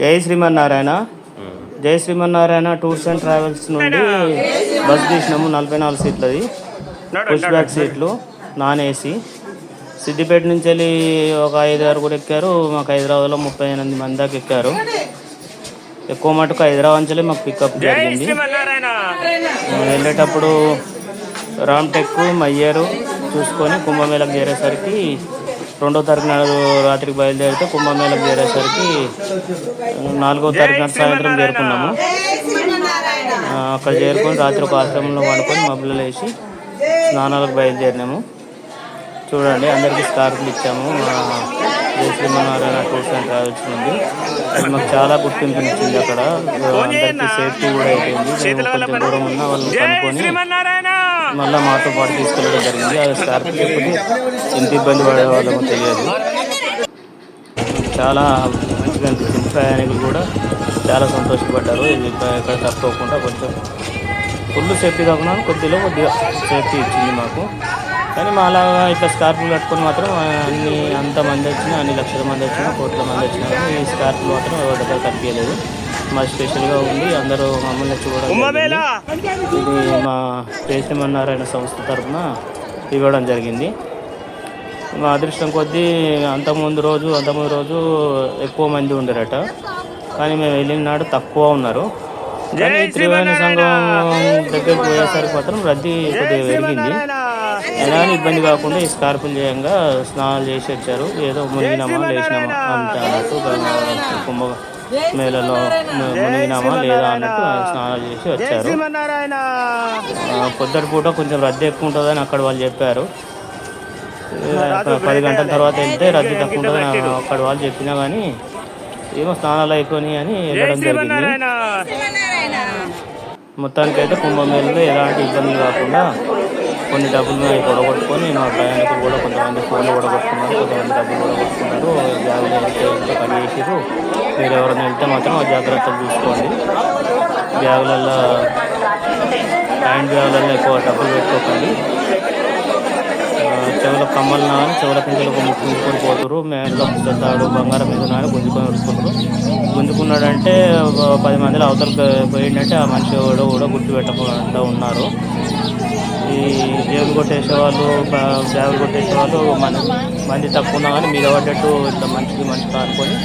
జై శ్రీమన్నారాయణ. జై Srimannarayana tours and travels నుండి బస్ తీసినాము నలభై నాలుగు సీట్లది. పుష్ బ్యాక్ సీట్లు నాన్ ఏసీ సిద్దిపేట నుంచి వెళ్ళి ఒక ఐదు ఆరుగురు ఎక్కారు. మాకు హైదరాబాద్లో ముప్పై ఎనిమిది మంది దాకా ఎక్కారు. ఎక్కువ మటుకు హైదరాబాద్ నుంచి వెళ్ళి మాకు పికప్ జరిగింది. వెళ్ళేటప్పుడు రామ్టెక్ మయ్యారు చూసుకొని కుంభమేళకు చేరేసరికి రెండో తారీఖు నాడు రాత్రికి బయలుదేరితే కుంభమేళకు చేరేసరికి నాలుగో తారీఖు నాడు సాయంత్రం చేరుకున్నాము. అక్కడ చేరుకొని రాత్రి ఒక ఆశ్రమంలో వండుకొని మబ్బులు వేసి స్నానాలకు బయలుదేరినాము. చూడండి అందరికీ స్కార్ఫ్లు ఇచ్చాము. జయ శ్రీమన్నారాయణ టూర్స్ అండ్ ట్రావెల్స్ నుండి. అది మాకు చాలా గుర్తింపు ఇచ్చింది అక్కడ. అందరికీ సేఫ్టీ కూడా అయిపోయింది. కొంచెం దూరం ఉన్న వాళ్ళని కనుక్కొని మళ్ళీ మాతో పాటు తీసుకెళ్ళడం జరిగింది. అది స్కార్పియో ఎంత ఇబ్బంది పడే వాళ్ళమో తెలియదు. చాలా మంచిగా అనిపించింది. ప్రయాణికులు కూడా చాలా సంతోషపడ్డారు. ఇది ఇక్కడ తప్పకుండా కొంచెం ఫుల్ సేఫ్టీ కాకుండా కొద్దిలో కొద్దిగా సేఫ్టీ ఇచ్చింది మాకు. కానీ మా అలాగా ఇట్లా స్కార్పులు కట్టుకొని మాత్రం అన్ని అంత మంది వచ్చినా అన్ని లక్షల మంది వచ్చినా కోట్ల మంది వచ్చినా కానీ ఈ స్కార్పులు మాత్రం ఎవరి దగ్గర కనిపించలేదు. మాది స్పెషల్గా ఉంది. అందరూ మమ్మల్ని చూడడం. ఇది మా దేశమన్నారాయణ సంస్థ తరఫున ఇవ్వడం జరిగింది. మా అదృష్టం కొద్దీ అంతకుముందు రోజు అంతకుముందు రోజు ఎక్కువ మంది ఉండరట. కానీ మేము వెళ్ళిన నాడు తక్కువ ఉన్నారు. కానీ త్రివేణి సంఘం దగ్గరికి పోయేసరికి మాత్రం రద్దీ కొద్దిగా పెరిగింది. కానీ ఇబ్బంది కాకుండా ఈ స్కార్పులు చేయంగా స్నానాలు చేసి వచ్చారు. ఏదో మునిగినామా లేచినామా అంత అన్నట్టు కుంభ మేళలో మునిగినామా లేదా అన్నట్టు స్నానాలు చేసి వచ్చారు. పొద్దుటి పూట కొంచెం రద్దీ ఎక్కువ ఉంటుందని అక్కడ వాళ్ళు చెప్పారు. పది గంటల తర్వాత వెళ్తే రద్దీ తక్కువ ఉంటుందని అక్కడ వాళ్ళు చెప్పినా కానీ ఏమో స్నానాలు అయిపోయినాయి అని వెళ్ళడం జరిగింది. మొత్తానికి అయితే కుంభమేళలో ఎలాంటి ఇబ్బందులు కాకుండా కొన్ని డబ్బులు కూడగొట్టుకొని మా ప్రయాణికులు కూడా కొంతమంది ఫోన్లు కూడగొట్టుకున్నారు కొంతమంది డబ్బులు కూడగొట్టుకున్నారు జాగ్రత్త వెళ్తే పని చేసారు మీరు ఎవరైనా వెళ్తే మాత్రం జాగ్రత్తలు చూసుకోండి. బ్యాగులలో హ్యాండ్ బ్యాగులలో ఎక్కువ డబ్బులు పెట్టుకోకండి. చెవుల కమ్మలు నాని చెవుల కిందలు గుంజుకొని పోతురు మేడలో తాడు బంగారం మీద నాని గుంజుకొని వస్తున్నారు గుంజుకున్నాడంటే పది మందిలో అవతలకు పోయిందంటే ఆ మనిషి కూడా కూడా గుర్తుపెట్టకుండా ఉన్నారు. ఈ జేబులు కొట్టేసే వాళ్ళు బ్యాగులు కొట్టేసే మన మంది తక్కువ ఉన్నా కానీ మీద పడ్డట్టు ఇట్లా మనిషికి మనిషి అనుకొని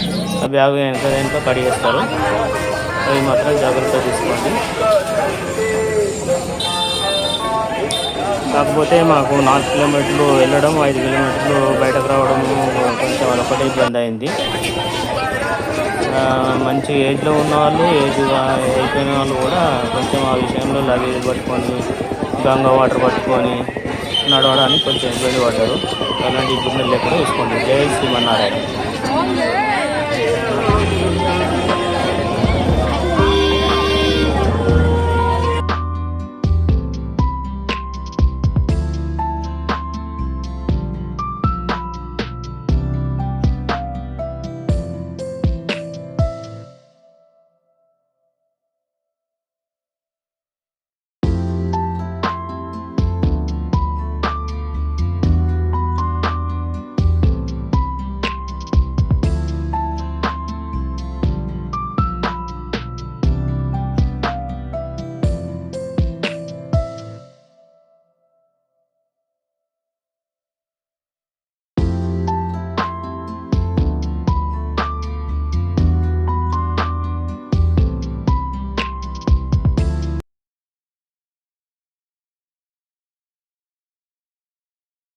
ఆ బ్యాగ్ వెనక వెనక కడిగేస్తారు. అవి మాత్రం జాగ్రత్త తీసుకోండి. కాకపోతే మాకు నాలుగు కిలోమీటర్లు వెళ్ళడం ఐదు కిలోమీటర్లు బయటకు రావడం కొంచెం అదొకటి ఇబ్బంది అయింది. మంచి ఏజ్లో ఉన్న వాళ్ళు ఏజ్ అయిపోయిన వాళ్ళు కూడా కొంచెం ఆ విషయంలో లగేజ్ పట్టుకొని గంగా వాటర్ పట్టుకొని నడవడానికి కొంచెం ఇబ్బంది పడ్డారు. అలాంటి ఇబ్బందులు లేకుండా చూసుకోండి. జై శ్రీమన్నారాయణ.